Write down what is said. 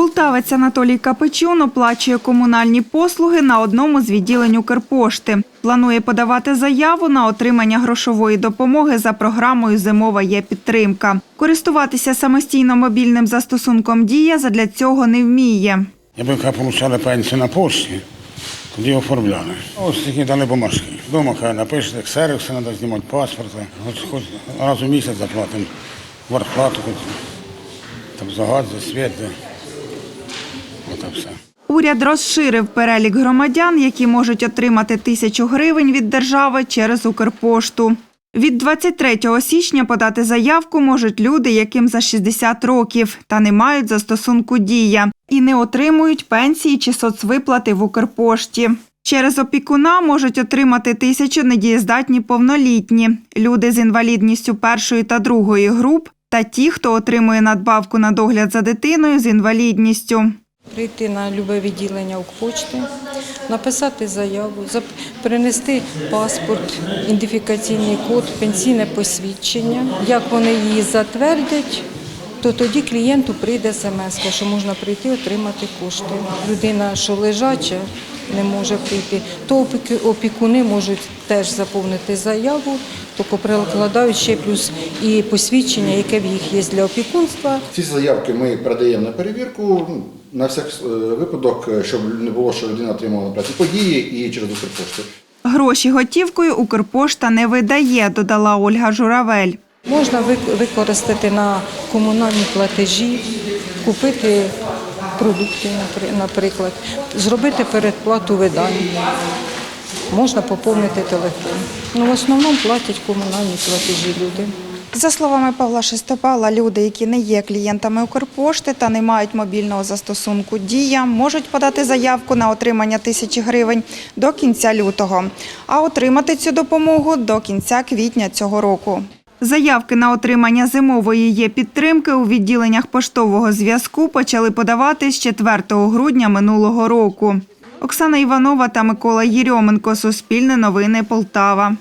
Полтавець Анатолій Капичун оплачує комунальні послуги на одному з відділень Укрпошти. Планує подавати заяву на отримання грошової допомоги за програмою Зимова є підтримка. Користуватися самостійно мобільним застосунком Дія задля цього не вміє. Якби яка отримали пенсію на пошті, тоді оформляли. Ось такі дали бумажки. Дома хай напишете, ксерокси, треба знімати паспорт. Хоч, раз у місяць заплатимо хоч там за газ, за світ. Ото все. Уряд розширив перелік громадян, які можуть отримати тисячу гривень від держави через Укрпошту. Від 23 січня подати заявку можуть люди, яким за 60 років, та не мають застосунку «Дія» і не отримують пенсії чи соцвиплати в Укрпошті. Через опікуна можуть отримати тисячу недієздатні повнолітні, люди з інвалідністю першої та другої груп та ті, хто отримує надбавку на догляд за дитиною з інвалідністю. Прийти на любе відділення Укрпочти, написати заяву, принести паспорт, ідентифікаційний код, пенсійне посвідчення. Як вони її затвердять, то тоді клієнту прийде смс, що можна прийти отримати кошти. Людина, що лежача, не може прийти, то опікуни можуть теж заповнити заяву, тільки прикладають ще плюс і посвідчення, яке в їх є для опікунства. Ці заявки ми передаємо на перевірку на всяк е, випадок, щоб не було, що людина отримала праці події і через Укрпошту. Гроші готівкою Укрпошта не видає, додала Ольга Журавель. Можна використати на комунальні платежі, купити продукти, наприклад, зробити передплату видань. Можна поповнити телефон. Ну, в основному платять комунальні платежі люди. За словами Павла Шестопала, люди, які не є клієнтами Укрпошти та не мають мобільного застосунку Дія, можуть подати заявку на отримання тисячі гривень до кінця лютого, а отримати цю допомогу до кінця квітня цього року. Заявки на отримання зимової є підтримки у відділеннях поштового зв'язку почали подавати з 4 грудня минулого року. Оксана Іванова та Микола Єрьоменко. Суспільне новини Полтава.